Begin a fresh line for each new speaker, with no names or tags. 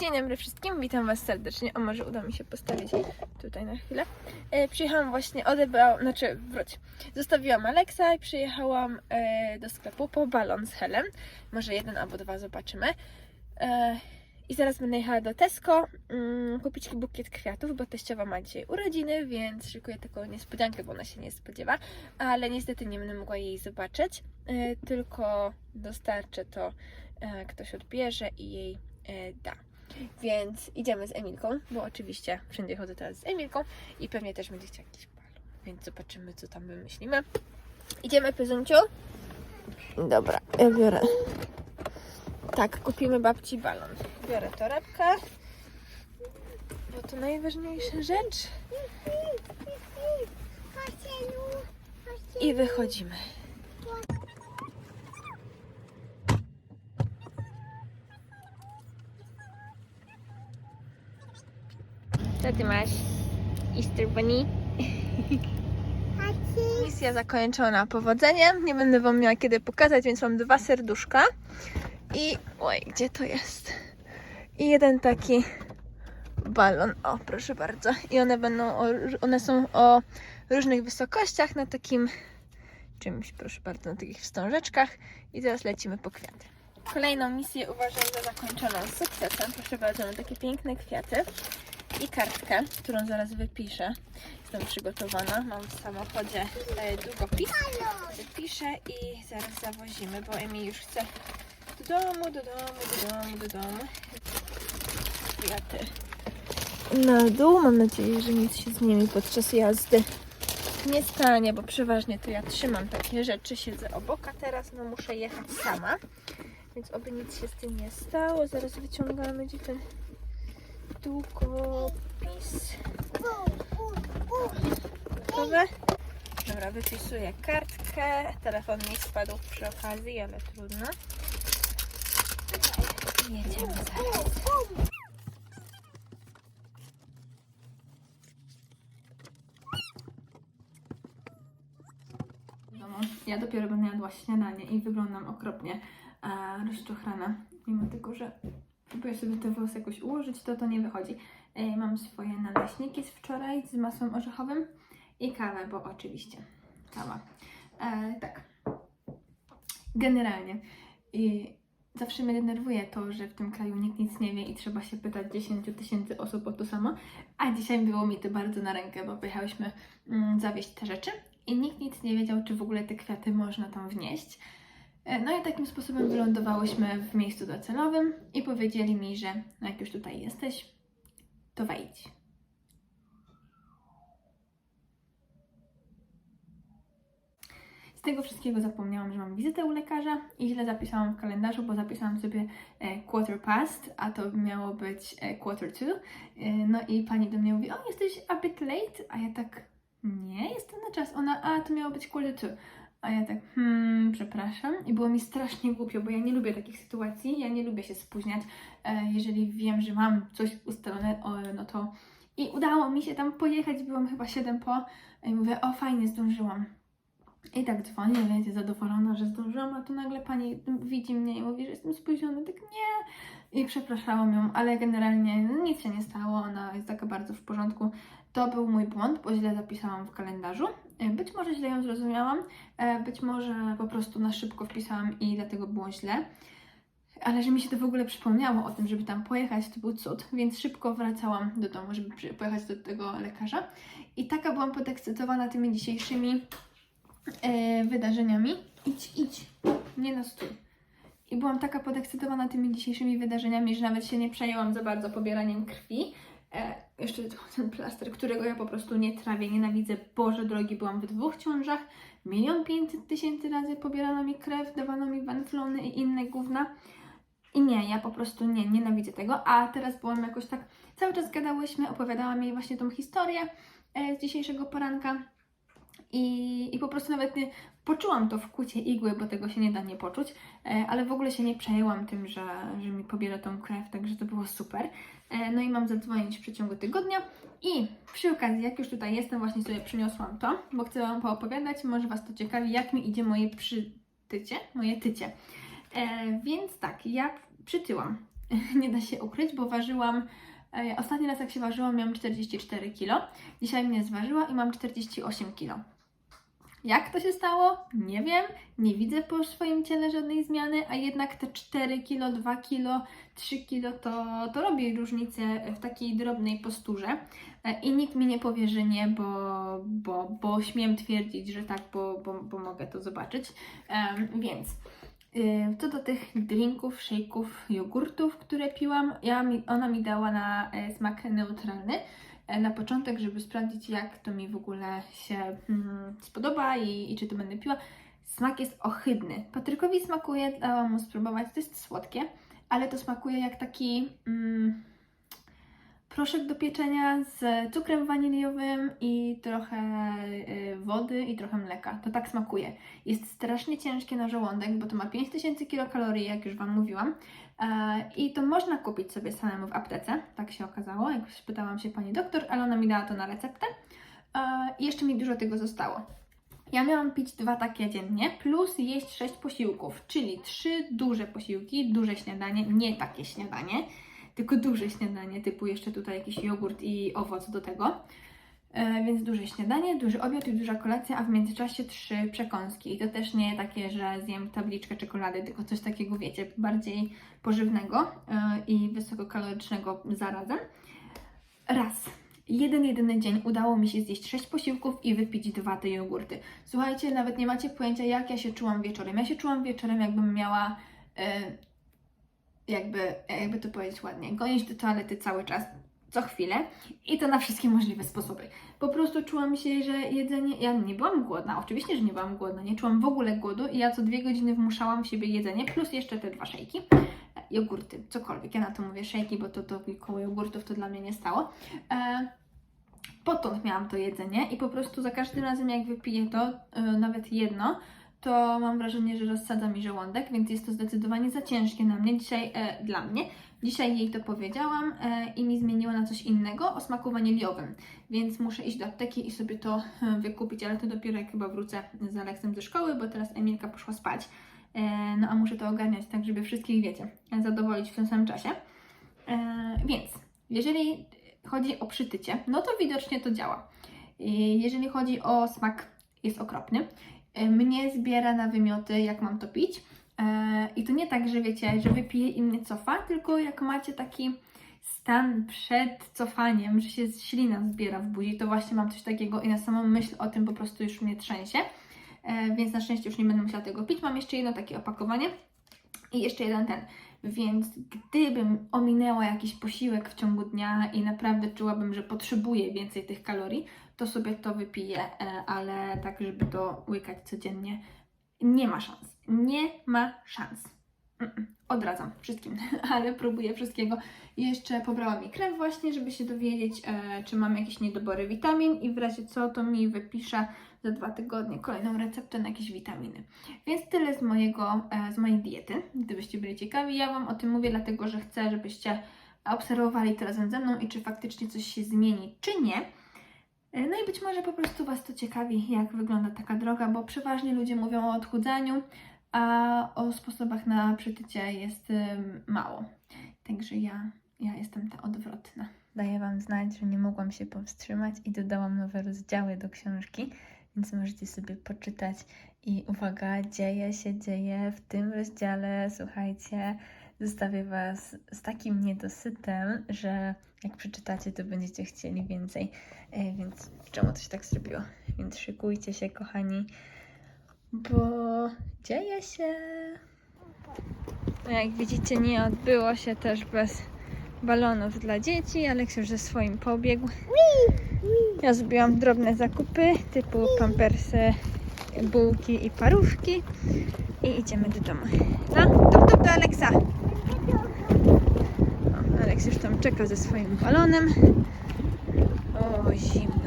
Dzień dobry wszystkim, witam Was serdecznie. O, może uda mi się postawić tutaj na chwilę. E, przyjechałam właśnie, odebrałam, znaczy wróć. Zostawiłam Alexa i przyjechałam e, do sklepu po balon z Helem. Może jeden albo dwa zobaczymy. E, I zaraz będę jechała do Tesco mm, kupić bukiet kwiatów, bo teściowa ma dzisiaj urodziny, więc szykuję taką niespodziankę, bo ona się nie spodziewa. Ale niestety nie będę mogła jej zobaczyć, e, tylko dostarczę to, e, ktoś odbierze i jej e, da. Więc idziemy z Emilką, bo oczywiście wszędzie chodzę teraz z Emilką i pewnie też będzie jakiś balon. Więc zobaczymy, co tam wymyślimy. Idziemy, Pyzunciu? Dobra, ja biorę. Tak, kupimy babci balon. Biorę torebkę, bo to najważniejsza rzecz. I wychodzimy. Co ty masz? Easter Bunny? Misja zakończona powodzeniem. Nie będę Wam miała kiedy pokazać, więc mam dwa serduszka. I... Oj, gdzie to jest? I jeden taki balon. O, proszę bardzo. I one będą... O, one są o różnych wysokościach na takim czymś, proszę bardzo, na takich wstążeczkach. I teraz lecimy po kwiaty. Kolejną misję uważam za zakończoną sukcesem. Proszę bardzo, mam takie piękne kwiaty i kartkę, którą zaraz wypiszę. Jestem przygotowana. Mam w samochodzie e, długopis. Wypiszę i zaraz zawozimy, bo Emi już chce do domu, do domu, do domu, do domu. Kwiaty na dół. Mam nadzieję, że nic się z nimi podczas jazdy nie stanie, bo przeważnie to ja trzymam takie rzeczy. Siedzę obok, a teraz no muszę jechać sama. Więc oby nic się z tym nie stało. Zaraz wyciągamy gdzie ten długopis. Gotowe? Dobra, wypisuję kartkę. Telefon mi spadł przy okazji, ale trudno. Jedziemy zaraz. Ja dopiero będę jadła śniadanie i wyglądam okropnie e, rozczochrana. Mimo tego, że próbuję sobie te włosy jakoś ułożyć, to to nie wychodzi. E, mam swoje naleśniki z wczoraj z masłem orzechowym i kawę, bo oczywiście kawa. E, tak. Generalnie. I zawsze mnie denerwuje to, że w tym kraju nikt nic nie wie i trzeba się pytać 10 tysięcy osób o to samo. A dzisiaj było mi to bardzo na rękę, bo pojechałyśmy mm, zawieźć te rzeczy i nikt nic nie wiedział, czy w ogóle te kwiaty można tam wnieść. E, No i takim sposobem wylądowałyśmy w miejscu docelowym i powiedzieli mi, że no jak już tutaj jesteś, to wejdź. Z tego wszystkiego zapomniałam, że mam wizytę u lekarza i źle zapisałam w kalendarzu, bo zapisałam sobie e, quarter past, a to miało być e, quarter. E, No i pani do mnie mówi, o jesteś a bit late, a ja tak, nie, jestem na czas. Ona, a to miało być quarter to. A ja tak, hmm, przepraszam. I było mi strasznie głupio, bo ja nie lubię takich sytuacji, ja nie lubię się spóźniać. E, jeżeli wiem, że mam coś ustalone, no to... I udało mi się tam pojechać, byłam chyba 7 po i mówię, o fajnie, zdążyłam. I tak dzwonię, wiecie, zadowolona, że zdążyłam, a tu nagle pani widzi mnie i mówi, że jestem spóźniona. Tak nie. I przepraszałam ją, ale generalnie nic się nie stało, ona jest taka bardzo w porządku. To był mój błąd, bo źle zapisałam w kalendarzu. E, Być może źle ją zrozumiałam, e, być może po prostu na szybko wpisałam i dlatego było źle. Ale że mi się to w ogóle przypomniało o tym, żeby tam pojechać, to był cud, więc szybko wracałam do domu, żeby pojechać do tego lekarza. I taka byłam podekscytowana tymi dzisiejszymi e, wydarzeniami. Idź, idź, nie na stół. I byłam taka podekscytowana tymi dzisiejszymi wydarzeniami, że nawet się nie przejęłam za bardzo pobieraniem krwi. E, jeszcze ten plaster, którego ja po prostu nie trawię, nienawidzę. Boże drogi, byłam w dwóch ciążach. Milion pięćset tysięcy razy pobierano mi krew, dawano mi węflony i inne gówna. I nie, ja po prostu nie, nienawidzę tego. A teraz byłam jakoś tak, cały czas gadałyśmy, opowiadałam jej właśnie tą historię e, z dzisiejszego poranka. I, I po prostu nawet nie poczułam to w kucie igły, bo tego się nie da nie poczuć, e, ale w ogóle się nie przejęłam tym, że, że mi pobiera tą krew, także to było super. E, No i mam zadzwonić w przeciągu tygodnia. I przy okazji, jak już tutaj jestem, właśnie sobie przyniosłam to, bo chcę Wam poopowiadać, może Was to ciekawi, jak mi idzie moje przytycie, moje tycie. E, więc tak, ja przytyłam. nie da się ukryć, bo ważyłam, e, ostatni raz jak się ważyłam miałam 44 kg, dzisiaj mnie zważyła i mam 48 kg. Jak to się stało? Nie wiem, nie widzę po swoim ciele żadnej zmiany, a jednak te 4 kg, 2 kg, 3 kg to, to robi różnicę w takiej drobnej posturze. E, I nikt mi nie powie, że nie, bo, bo, bo śmiem twierdzić, że tak, bo, bo, bo mogę to zobaczyć. Em, więc y, co do tych drinków, shake'ów, jogurtów, które piłam, ja mi, ona mi dała na e, smak neutralny. E, Na początek, żeby sprawdzić, jak to mi w ogóle się mm, spodoba i, i czy to będę piła. Smak jest ohydny. Patrykowi smakuje, dałam mu spróbować, to jest słodkie, ale to smakuje jak taki mm, proszek do pieczenia z cukrem waniliowym i trochę y, wody i trochę mleka. To tak smakuje. Jest strasznie ciężkie na żołądek, bo to ma 5000 kilokalorii, jak już Wam mówiłam. I to można kupić sobie samemu w aptece, tak się okazało, jak spytałam się pani doktor, ale ona mi dała to na receptę. E, I jeszcze mi dużo tego zostało. Ja miałam pić dwa takie dziennie, plus jeść sześć posiłków, czyli trzy duże posiłki, duże śniadanie, nie takie śniadanie, tylko duże śniadanie, typu jeszcze tutaj jakiś jogurt i owoc do tego. E, więc duże śniadanie, duży obiad i duża kolacja, a w międzyczasie trzy przekąski. I to też nie takie, że zjem tabliczkę czekolady, tylko coś takiego, wiecie, bardziej pożywnego e, i wysokokalorycznego zarazem. Raz. Jeden, jedyny dzień udało mi się zjeść sześć posiłków i wypić dwa te jogurty. Słuchajcie, nawet nie macie pojęcia, jak ja się czułam wieczorem. Ja się czułam wieczorem, jakbym miała, e, jakby, jakby to powiedzieć ładnie, gonić do toalety cały czas, co chwilę i to na wszystkie możliwe sposoby. Po prostu czułam się, że jedzenie. Ja nie byłam głodna, oczywiście, że nie byłam głodna, nie czułam w ogóle głodu i ja co dwie godziny wmuszałam w siebie jedzenie, plus jeszcze te dwa szejki, e, jogurty, cokolwiek. Ja na to mówię szejki, bo to, to koło jogurtów to dla mnie nie stało. E, potąd miałam to jedzenie i po prostu za każdym razem, jak wypiję to, e, nawet jedno, to mam wrażenie, że rozsadza mi żołądek, więc jest to zdecydowanie za ciężkie na mnie dzisiaj, e, dla mnie. Dzisiaj jej to powiedziałam e, i mi zmieniła na coś innego o smaku waniliowym, więc muszę iść do apteki i sobie to e, wykupić, ale to dopiero jak chyba wrócę z Aleksem ze szkoły, bo teraz Emilka poszła spać. E, no a muszę to ogarniać tak, żeby wszystkich, wiecie, zadowolić w tym samym czasie. E, więc jeżeli chodzi o przytycie, no to widocznie to działa. I Jeżeli chodzi o smak, jest okropny. E, Mnie zbiera na wymioty, jak mam to pić. E, I to nie tak, że wiecie, że wypiję i mnie cofa, tylko jak macie taki stan przed cofaniem, że się ślina zbiera w buzi, to właśnie mam coś takiego i na samą myśl o tym po prostu już mnie trzęsie. E, Więc na szczęście już nie będę musiała tego pić. Mam jeszcze jedno takie opakowanie i jeszcze jeden ten. Więc gdybym ominęła jakiś posiłek w ciągu dnia i naprawdę czułabym, że potrzebuję więcej tych kalorii, to sobie to wypiję, e, ale tak, żeby to łykać codziennie, nie ma szans. Nie ma szans. Odradzam wszystkim, ale próbuję wszystkiego. Jeszcze pobrałam mi krew właśnie, żeby się dowiedzieć, e, czy mam jakieś niedobory witamin i w razie co, to mi wypisze za dwa tygodnie kolejną receptę na jakieś witaminy. Więc tyle z, mojego, e, z mojej diety, gdybyście byli ciekawi. Ja Wam o tym mówię, dlatego że chcę, żebyście obserwowali to razem ze mną i czy faktycznie coś się zmieni, czy nie. E, No i być może po prostu Was to ciekawi, jak wygląda taka droga, bo przeważnie ludzie mówią o odchudzaniu, a o sposobach na przytycie jest ym, mało. Także ja, ja jestem ta odwrotna.
Daję Wam znać, że nie mogłam się powstrzymać i dodałam nowe rozdziały do książki, więc możecie sobie poczytać. I uwaga, dzieje się, dzieje w tym rozdziale. Słuchajcie, zostawię Was z takim niedosytem, że jak przeczytacie, to będziecie chcieli więcej. E, Więc czemu to się tak zrobiło? Więc szykujcie się, kochani, bo dzieje się. No jak widzicie, nie odbyło się też bez balonów dla dzieci. Aleks już ze swoim pobiegł. Ja zrobiłam drobne zakupy typu pampersy, bułki i parówki. I idziemy do domu. No, tup, tup do Aleksa. O, Aleks już tam czeka ze swoim balonem. O, zimno.